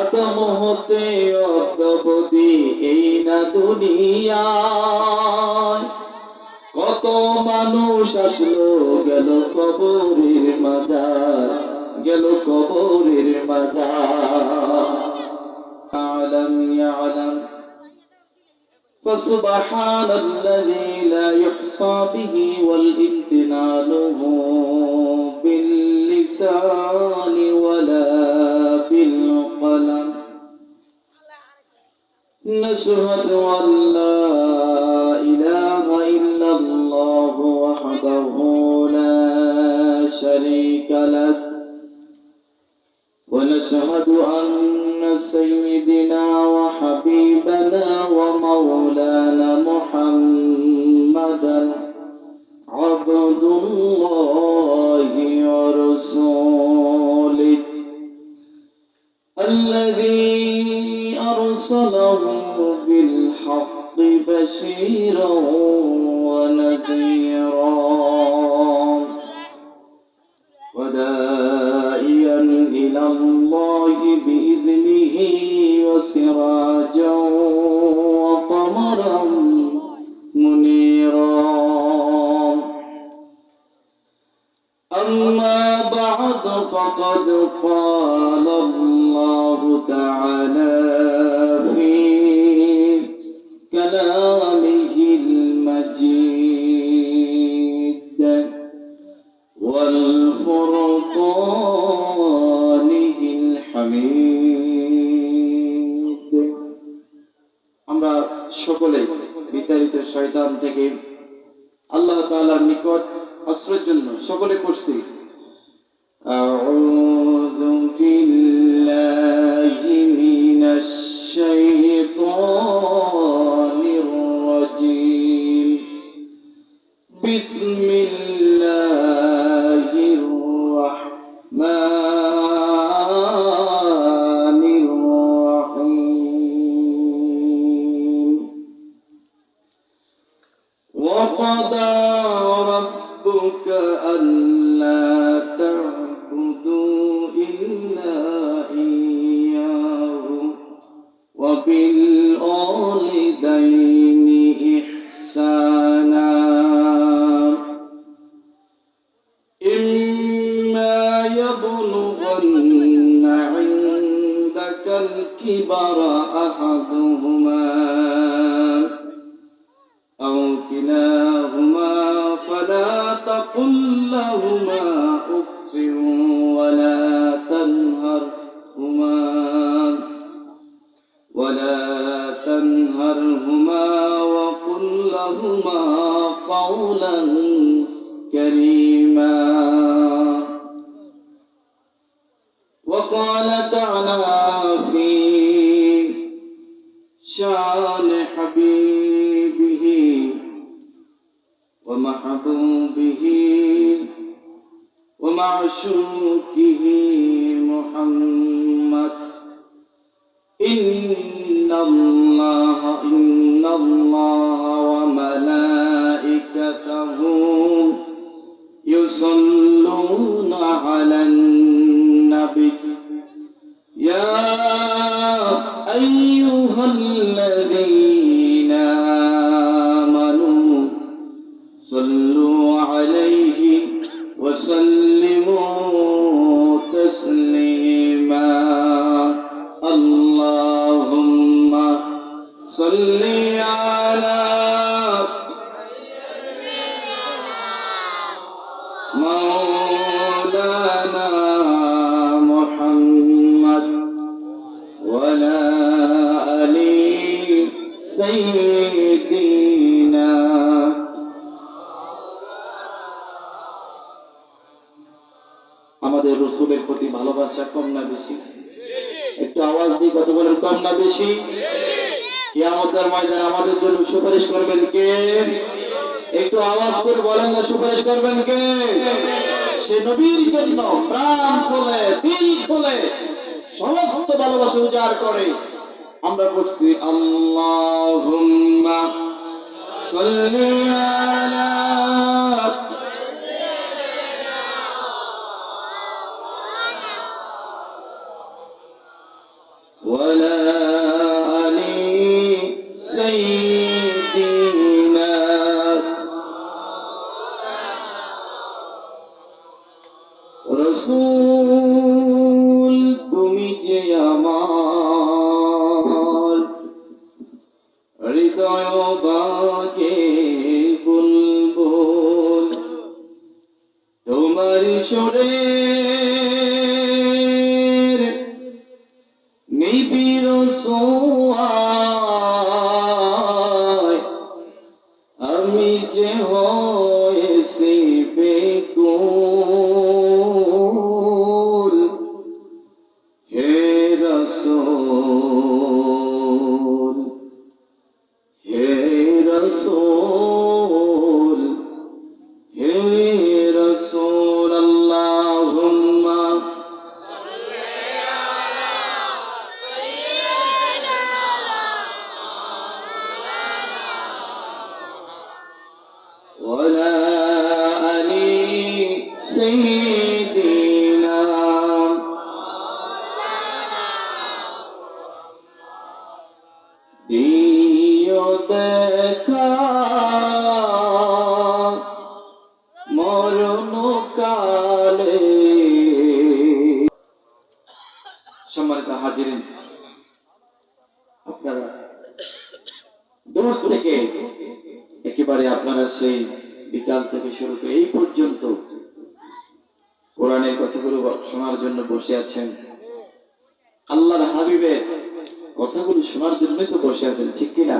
আদম হতে অদ্যবধি এই না দুনিয়ায় কত মানুষ আসলো গেল কবরের মাজার গেল কবরের মাজার আলম ইয়ালাম فسبحان الذي لا يحصى به والامتنان باللسان ولا نشهد أن لا إله إلا الله وحده لا شريك له. ونشهد أن سيدنا وحبيبنا ومولانا محمدا عبد الله ورسوله الذي أرسله بالحق بشيرا ونذيرا. ودائيا إلى الله بإذنه وسراجا وقمرا منيرا. أما بعد فقد قال الله تعالى كلامه المجيد والفرقانه الحميد আমরা সকলে বিতাড়িত শয়তান থেকে আল্লাহ তাআলার নিকট আশ্রয়ের জন্য সকলে করছি الكبر أحدهما أو كلاهما فلا تقل لهما أف ولا تنهرهما ولا تنهرهما وقل لهما قولا كريما ومحبوبه ومعشوقه বেশি কিয়ামতের ময়দানে আমাদের জন্য সুপারিশ করবেন কে? একটু আওয়াজ করে বলেন না, সুপারিশ করবেন কে? সে নবীর জন্য প্রাণ খোলে, দিল খোলে, সমস্ত ভালোবাসা উজাড় করে। আমরা করছি আল্লাহুম্মা সাল্লি দিও দেখা। মরণ কালে। সম্মানিত হাজিরিন, আপনারা দূর থেকে একেবারে আপনারা সেই বিকাল থেকে শুরু করে এই পর্যন্ত কোরআনের কথাগুলো শোনার জন্য বসে আছেন। আল্লাহর হাবিবের কথাগুলো শোনার জন্যই তো বসে আছেন, ঠিক কিনা?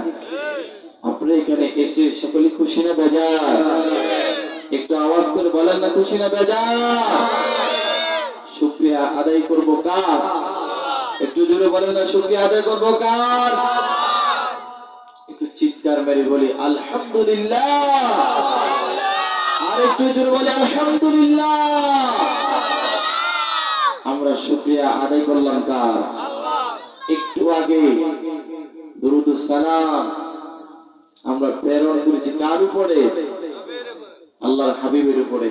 আপনি এখানে এসে সকলে খুশি না বেজা? একটু আওয়াজ করে বলেন না খুশি না বেজা? শুক্রিয়া আদায় করব কার? একটু জোরে বলেন না শুক্রিয়া আদায় করব কার? একটু চিৎকার মেরে বলি, আলহামদুলিল্লাহ। আর একটু জোরে বলি, আলহামদুলিল্লাহ। আমরা শুক্রিয়া আদায় করলাম কার? একটু আগে দুরুদ সালাম আমরা প্রেরণ করেছি কার উপরে? আল্লাহর হাবিবের উপরে।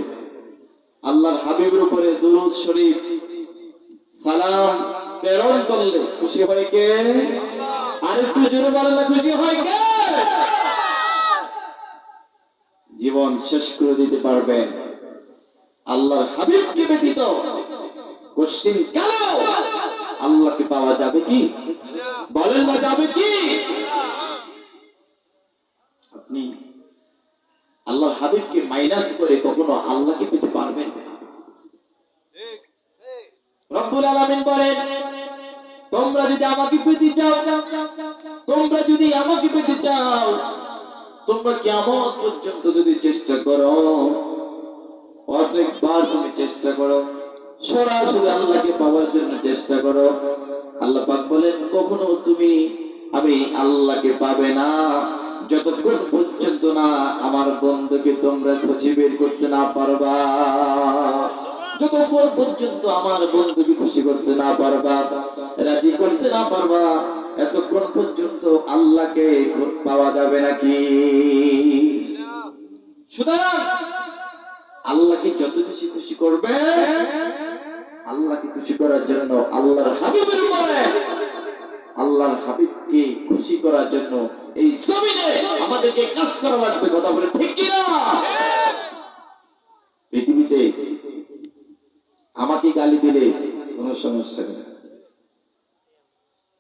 আল্লাহর হাবিবের উপরে দুরুদ শরীফ সালাম প্রেরণ করলে খুশি হয় কে? আর একটু জোরে বলেন না, খুশি হয় কে? জীবন শেষ করে দিতে পারবেন। আল্লাহর হাবিবকে ব্যতীত কোশ্চিন কেন আল্লাহকে পাওয়া যাবে কি? বলেন না যাবে কি? আপনি আল্লাহর হাবিবকে মাইনাস করে কখনো আল্লাহকে পেতে পারবেন তোমরা যদি আমাকে পেতে চাও, তোমরা যদি চেষ্টা করো অনেকবার তুমি চেষ্টা করো সরাসরি আল্লাহকে পাওয়ার জন্য চেষ্টা করো। আল্লাহ পাক বলেন, কখনো তুমি আমি আল্লাহকে পাবে না। যতক্ষণ পর্যন্ত না আমার বন্ধুকে তোমরা খুঁজে বের করতে না পারবা, যতক্ষণ পর্যন্ত আমার বন্ধুকে খুশি করতে না পারবা, রাজি করতে না পারবা, এতক্ষণ পর্যন্ত আল্লাহকে পাওয়া যাবে নাকি সুতরাং আল্লাহকে যত বেশি খুশি করবে আল্লাহকে খুশি করার জন্য আল্লাহর হাবিবের উপরে। আল্লাহর হাবিবকে খুশি করার জন্য এই জমিনে আমাদেরকে কাজ করা লাগবে, কথা বলে ঠিক কিনা? পৃথিবীতে আমাকে গালি দিলে কোনো সমস্যা নেই।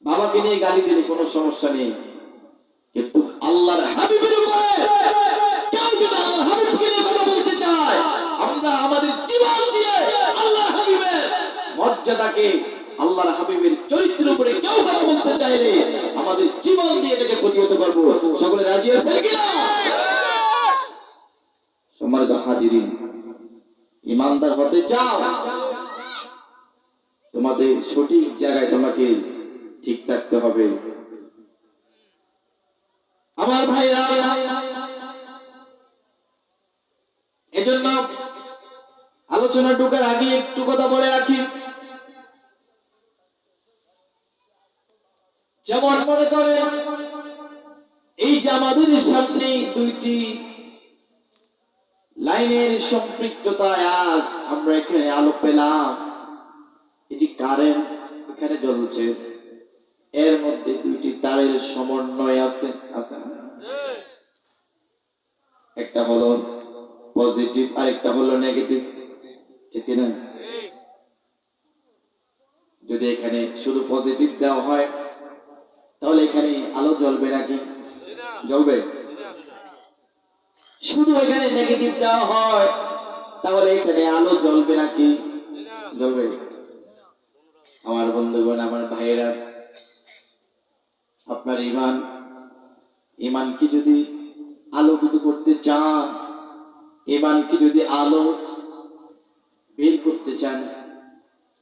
বাবাকে নিয়ে গালি দিলে কোনো সমস্যা নেই। কিন্তু আল্লাহর হাবিবের উপরে কেউ যদি আল্লাহর হাবিবকে নিয়ে কথা বলতে চায়, আমরা আমাদের জীবন দিয়ে মর্যাদাকে আল্লাহর হাবিবের চরিত্রের উপরে কেউ কথা বলতে চাইলে আমাদের জীবন দিয়ে এটাকে প্রতিহত করব। সকলে রাজি আছেন সম্মানিত হাজিরিন, ইমানদার হতে চাও? তোমাদের সঠিক জায়গায় তোমাকে ঠিক থাকতে হবে। আমার ভাইরা, এজন্য আলোচনা ঢোকার আগে একটু কথা বলে রাখি। যেমন মনে করে, এই যে আমাদের সামনে দুইটি লাইনের সম্পৃক্ততায় আজ আমরা এখানে আলো পেলাম। যে কারেন্ট এখানে জ্বলছে। এর মধ্যে দুইটি তারের সমন্বয় আছে আছে? একটা হলো পজিটিভ আর একটা হলো নেগেটিভ। ঠিক না যদি এখানে শুধু পজিটিভ দেওয়া হয় তাহলে এখানে আলো জ্বলবে নাকি? জ্বলবে। শুধু এখানে নেগেটিভ দেওয়া হয়, তাহলে এখানে আলো জ্বলবে নাকি? জ্বলবে। আমার বন্ধুগণ, আমার ভাইয়েরা, আপনার ইমান, ইমানকে যদি আলোকিত করতে চান, ইমানকে যদি আলো বের করতে চান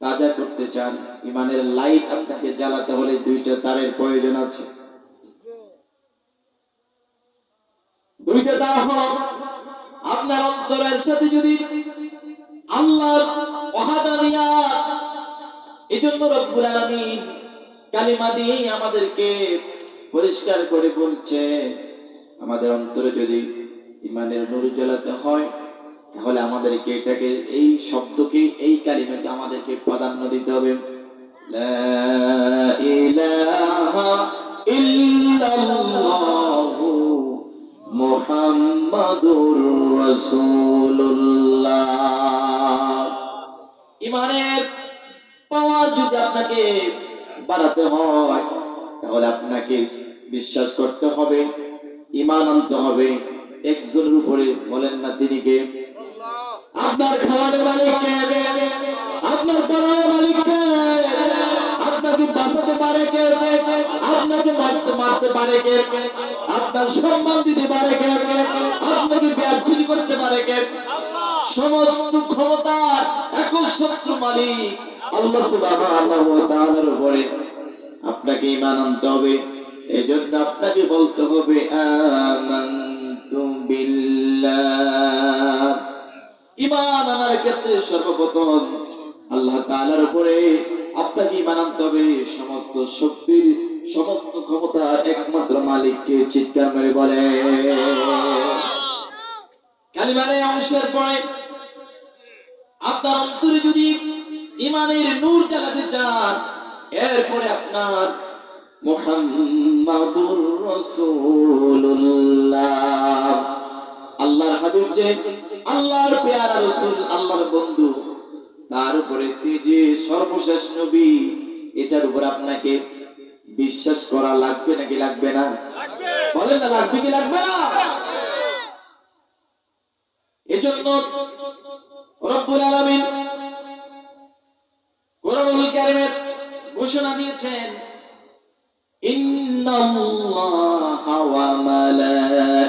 তাজা করতে চান, ইমানের লাইট আপনাকে জ্বালাতে হলে দুইটা তারের প্রয়োজন আছে। দুইটা তার হল আপনার অন্তরের সাথে যদি আল্লাহর ওয়াহাদানিয়াত এই জন্য রব্বুল আলামিন কালিমা দিয়ে আমাদেরকে পরিষ্কার করে বলছে আমাদের অন্তরে যদি ইমানের নূর জ্বালাতে হয় তাহলে আমাদেরকে এটাকে, এই শব্দকে, এই কালিমাকে আমাদেরকে প্রাধান্য দিতে হবে। ইমানের পাওয়ার যদি আপনাকে বাড়াতে হয়, তাহলে আপনাকে বিশ্বাস করতে হবে ইমান আনতে হবে। একজনের উপরে বলেন না তিনি কে? আপনার খাওয়ানোর মালিক কে? আপনার পড়ানোর মালিক কে? আপনাকে বাঁচাতে পারে কে? আপনাকে মারতে মারতে পারে কে? আপনার সম্মান দিতে পারে কে? আপনাকে ব্যাধি করতে পারে কে? সমস্ত ক্ষমতার একচ্ছত্র মালিক আল্লাহ সুবহানাহু ওয়া তাআলার উপরে। আপনাকে ঈমান আনতে হবে। এজন্য আপনাকে বলতে হবে, আমানতু বিল্লাহ। ঈমান আনার ক্ষেত্রে সর্বপ্রথম আল্লাহ তাআলার উপরে আপনাকে ঈমান আনতে হবে। সমস্ত শক্তির, সমস্ত ক্ষমতার একমাত্র মালিককে চিৎকার মেরে বলে। কালিমারে অংশের পরে আপনার অন্তরে যদি ইমানের নূর জ্বালাতে চান, এরপরে আপনার মুহাম্মাদুর রাসূলুল্লাহ। আল্লাহর হাবিব যে আল্লাহর পেয়ারা রাসূল আল্লাহর বন্ধু। তার উপরে যে সর্বশেষ নবী এটার উপর আপনাকে বিশ্বাস করা লাগবে নাকি লাগবে না? বলেন না লাগবে কি লাগবে না? এজন্য রব্বুল আলামিন কোরআনুল কারীমের ঘোষণা দিয়েছেন ইন্নাল্লাহা ওয়া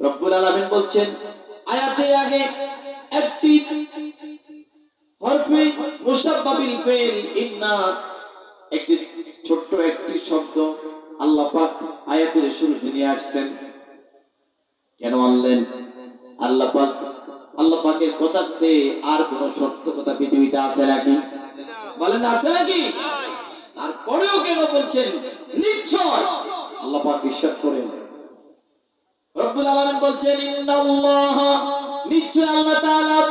রব্বুল আলামিন বলছেন আয়াতে আগে একটি হরফে মুসাব্বাবিল ফেল ইন্না একটি ছোট্ট একটি শব্দ আল্লাহ পাক আয়াতের শুরুতে নিয়ে আসছেন। কেন আনলেন? আল্লাহ পাক আল্লাহ পাকের কথার চেয়ে আর কোন সত্য কথা পৃথিবীতে আছে নাকি? বলেন আছে নাকি? তারপরেও কেন বলছেন নিশ্চয়? আল্লাহ পাক বিশ্বাস করেন রব্বুল আলামিন বলছেন, ইন্নাল্লাহ নিশ্চয় আল্লাহ তাআলা,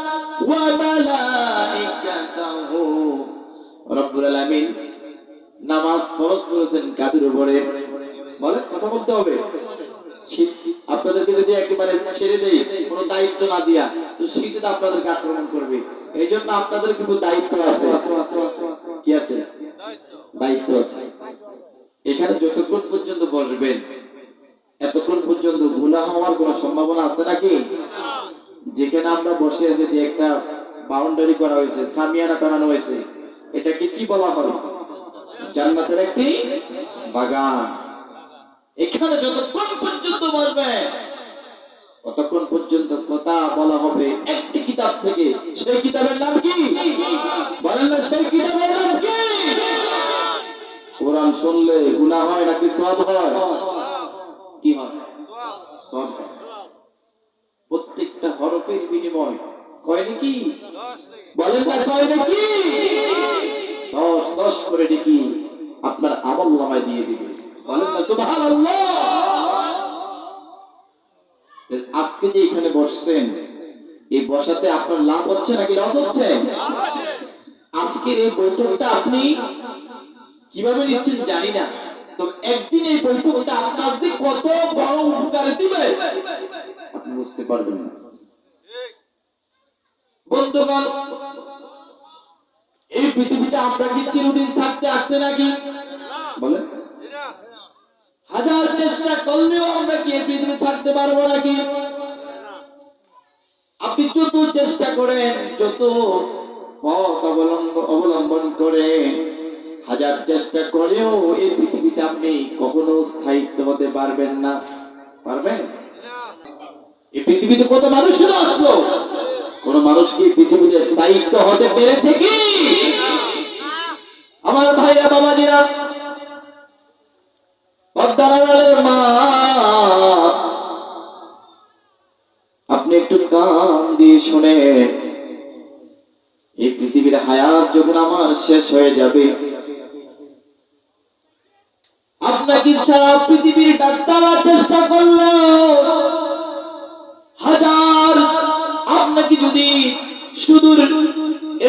ওয়া মালাইকাতাহু। রব্বুল আলামিন নামাজ ফরজ করেছেন কাদের উপরে? বলেন, কথা বলতে হবে। আপনাদেরকে যদি একেবারে ছেড়ে দেই, কোনো দায়িত্ব না দিয়া, তো শীতে আপনাদেরকে আক্রমণ করবে। এই জন্য আপনাদের কিছু দায়িত্ব আছে। কি আছে? দায়িত্ব। আছে। এখানে যতক্ষণ পর্যন্ত বসবেন এতক্ষণ পর্যন্ত ভুলা হওয়ার কোনো সম্ভাবনা আছে নাকি? যেখানে আমরা বসে আছি যে একটা বাউন্ডারি করা হয়েছে, সামিয়ানা টানানো হয়েছে, এটাকে কি বলা হয়? জান্নাতের একটি বাগান। এখানে যতক্ষণ পর্যন্ত বসবে, ততক্ষণ পর্যন্ত কথা বলা হবে একটি কিতাব থেকে। সেই কিতাবের নাম কি? বলেন না, সেই কিতাবের নাম কি? কোরআন শুনলে গুনাহ হয় নাকি সব হয়? কি হয়? প্রত্যেকটা হরফের বিনিময়। কয় নাকি? বলেন না, কয় নাকি? দশ দশ করে নাকি আপনার আমল নামায় দিয়ে দিবে। বলেন না, সুবহানাল্লাহ! আজকে যে এখানে বসছেন, এই বসাতে আপনার লাভ হচ্ছে নাকি লস হচ্ছে? আজকের এই বৈঠকটা আপনি কীভাবে নিচ্ছেন জানি না। একদিন এই বৈঠকটা আপনার যে কত বড় উপকার দিবে? আপনি বুঝতে পারবেন না। বন্ধুগণ, এই পৃথিবীতে আমরা কি চিরদিন থাকতে আসছে নাকি বলেন। হাজার চেষ্টা করলেও আমরা কি এই পৃথিবী থাকতে পারব নাকি? আপনি যত চেষ্টা করেন, যত পথ অবলম্বন অবলম্বন করেন হাজার চেষ্টা করেও এই পৃথিবীতে আপনি কখনো স্থায়িত্ব হতে পারবেন না। পারবেন? এই পৃথিবীতে কত মানুষেরা আসলো? কোন মানুষ কি পৃথিবীতে স্থায়িত্ব হতে পেরেছে কি? আমার ভাইরা, বাবাজিরা পদ্মারালের মা, আপনি একটু কান দিয়ে শুনে এই পৃথিবীর হায়াত যখন আমার শেষ হয়ে যাবে, আপনাকে সারা পৃথিবীর ডাক্তাররা চেষ্টা করল। হাজার, আপনাকে যদি সুদূর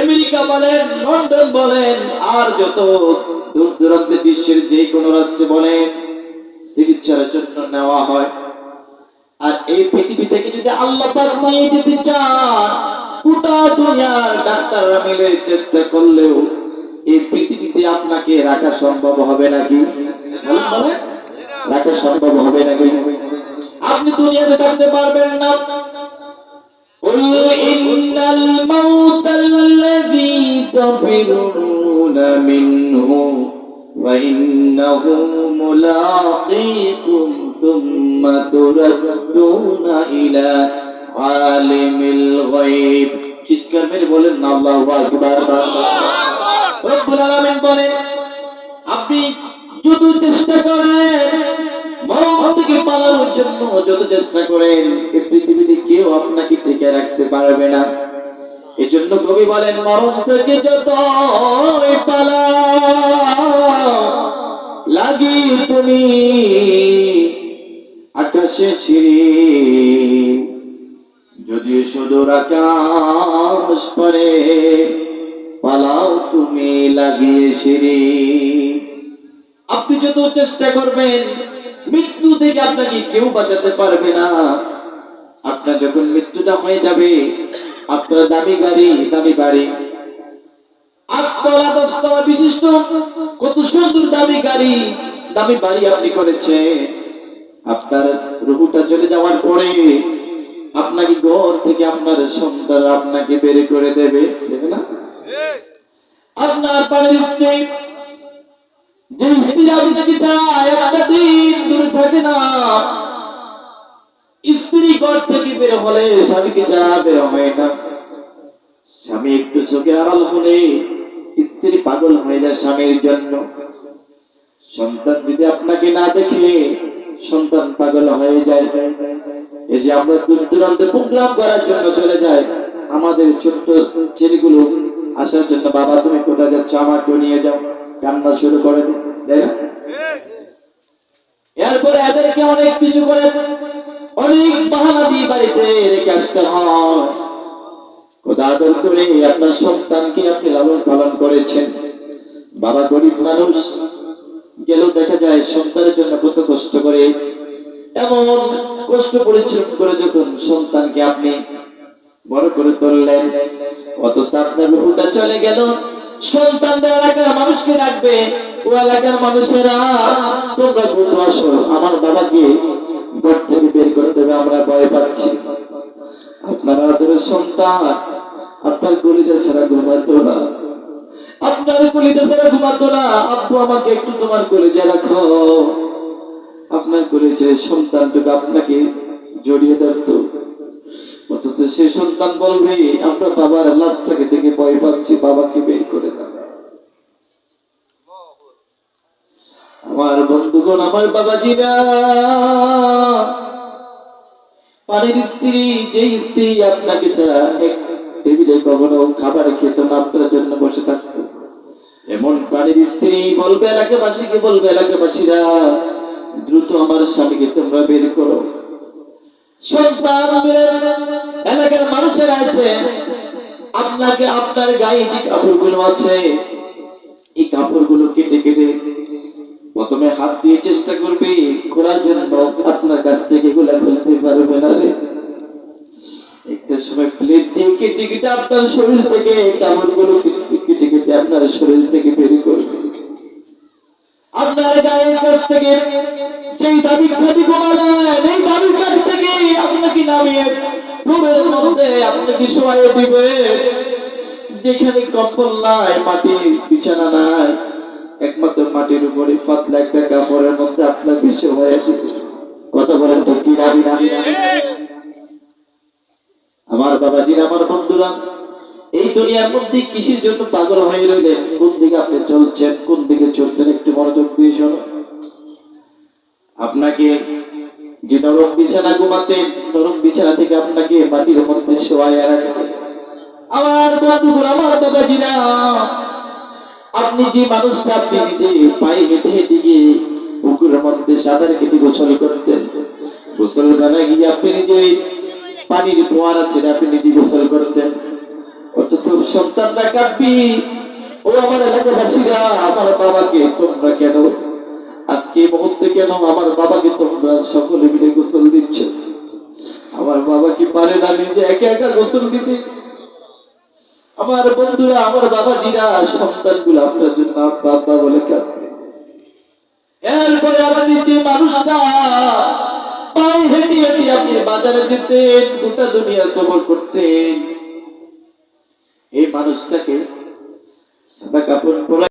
আমেরিকা বলেন, লন্ডন বলেন, আর যত দূর দূরান্তে বিশ্বের যে কোনো রাষ্ট্রে বলেন, চিকিৎসার জন্য নেওয়া হয়। আর এই পৃথিবী থেকে যদি আল্লাহ পাক নিয়ে যেতে চান গোটা দুনিয়ার ডাক্তাররা মিলে চেষ্টা করলেও এই পৃথিবীতে আপনাকে রাখা সম্ভব হবে নাকি বলেন, বলেন? রাখা সম্ভব হবে নাকি আপনি দুনিয়াতে থাকতে পারবেন না قل إن الموت الذي تفرون منه فإنه ملاقيكم ثم تردون إلى আলিমিল গায়ব। চিৎকার মেরে বলেন, আল্লাহু আকবার রব্বুল আলামিন বলেন, আপনি যত চেষ্টা করেন, মরণ থেকে পালানোর জন্য যত চেষ্টা করেন এই পৃথিবীতে কেউ আপনাকে টিকে রাখতে পারবে না। এজন্য কবি বলেন, মরণ থেকে যত পালা লাগি তুমি আকাশে সিঁড়ি যদি সুদূর আকাশ পরে পালাও তুমি লাগিয়ে সিঁড়ি। আপনি যত চেষ্টা করবেন, মৃত্যু থেকে আপনাকে কেউ বাঁচাতে পারবে না। আপনার যখন মৃত্যুটা হয়ে যাবে, আপনার দামি গাড়ি, দামি বাড়ি। আটতলা, দশতলা বিশিষ্ট কত সুন্দর দামি গাড়ি, দামি বাড়ি আপনি করেছে আপনার রুহুটা চলে যাওয়ার পরে আপনাকে ঘর থেকে আপনার সন্তান আপনাকে বের করে দেবে আপনার স্ত্রী যে স্ত্রী আপনাকে চায়, একটা দিন দূরে থাকে না। স্ত্রী ঘর থেকে বের হলে স্বামীকে বের হয় না। স্বামী একটু চোখে আড়াল হলে স্ত্রী পাগল হয়ে যায় স্বামীর জন্য। সন্তান যদি আপনাকে না দেখে, সন্তান পাগল হয়ে যায়। এই যে আমরা দূর দূরান্তে প্রোগ্রাম করার জন্য চলে যাই, আমাদের ছোট্ট ছেলেগুলো আসার জন্য, বাবা, তুমি কোথায় যাচ্ছ? আমাকেও নিয়ে যাও। কান্না শুরু করে তাই? এরপরে এদেরকে অনেক কিছু করে, অনেক বাহানা দিয়ে বাড়িতে রেখে আসতে হয়। করে আপনার সন্তানকে আপনি লালন পালন করেছেন। বাবা গরিব মানুষ, গেলেও দেখা যায় সন্তানের জন্য কত কষ্ট করে এমন কষ্ট পরিশ্রম করে যখন সন্তানকে আপনি বড় করে তুললেন অথচ আপনার রুহুটা চলে গেল। সন্তান আপনার কলিজা ছাড়া ঘুমাতো না। আপনার কলিজা ছাড়া ঘুমাতো না, আব্বু আমাকে একটু তোমার কলিজা রাখো। আপনার কলিজা সন্তানটুকু আপনাকে জড়িয়ে ধরতো, অথচ সে সন্তান বলবে, আমরা বাবার লাশটাকে দেখে ভয় পাচ্ছি, বাবাকে বের করে দাও। আমার বন্ধুগণ, আমার বাবাজিরা, পানির স্ত্রী যে স্ত্রী আপনাকে ছাড়া এক টেবিলে কখনো খাবার খেত না, আপনার জন্য বসে থাকতো। এমন পানির স্ত্রী বলবে এলাকাবাসীকে, বলবে এলাকাবাসীরা দ্রুত আমার স্বামীকে তোমরা বের করো। এলাকার মানুষেরা আসে আপনাকে আপনার গায়ে যে কাপড়গুলো আছে, এই কাপড়গুলো কেটে কেটে প্রথমে হাত দিয়ে চেষ্টা করবে, খোলার জন্য আপনার কাছ থেকে এগুলা খুলতে পারবে না রে। একটা সময় প্লেট দিয়ে কেটে কেটে আপনার শরীর থেকে কাপড়গুলো কেটে কেটে আপনার শরীর থেকে বের করবে। আপনার গায়ের কাছ থেকে যেই দাবি খাদি কমালেন এই দাবির কাছ থেকে আপনাকে নামিয়ে মধ্যে আপনাকে শোয়াই দিবে। যেখানে কম্বল নাই মাটির বিছানা নাই একমাত্র মাটির উপরে পাতলা একটা কাপড়ের মধ্যে আপনাকে শোয়াই দিবে। কথা বলেন তো কি দাবি আমার বাবাজির আমার বন্ধুরা এই দুনিয়ার মধ্যে কিসের জন্য পাগল হয়ে রইলেন কোন দিকে আপনি চলছেন, কোন দিকে চলছেন একটু মনোযোগ দিয়ে শোনো। আপনাকে যে নরম বিছানা ঘুমাতেন নরম বিছানা থেকে আপনাকে মাটির মধ্যে শোয়ায় রাখতেন আমার বন্ধুগুলো আমার বাবাজিরা আপনি যে মানুষটা, আপনি নিজে পায়ে হেঁটে হেঁটে গিয়ে পুকুরের মধ্যে সাঁতার কেটে গোসল করতেন। গোসল জানা গিয়ে আপনি নিজে পানির ফোয়ারা ছেড়ে আপনি নিজে গোসল করতেন। অথচ আমার আমার আমার সকলে মিলে গোসল দিচ্ছ? আমার বাবা কি পারে না নিজে একা একা গোসল দিতে? আমার বন্ধুরা, আমার বাবাজিরা, সন্তানগুলো আপনার জন্য আব্বা বলে কাঁদবে। এরপরে আপনি যে মানুষটা, পায়ে হেঁটে হেঁটে আপনি বাজারে যেতেন, গোটা দুনিয়া সফর করতেন। এই মানুষটাকে সাদা কাপড় পরা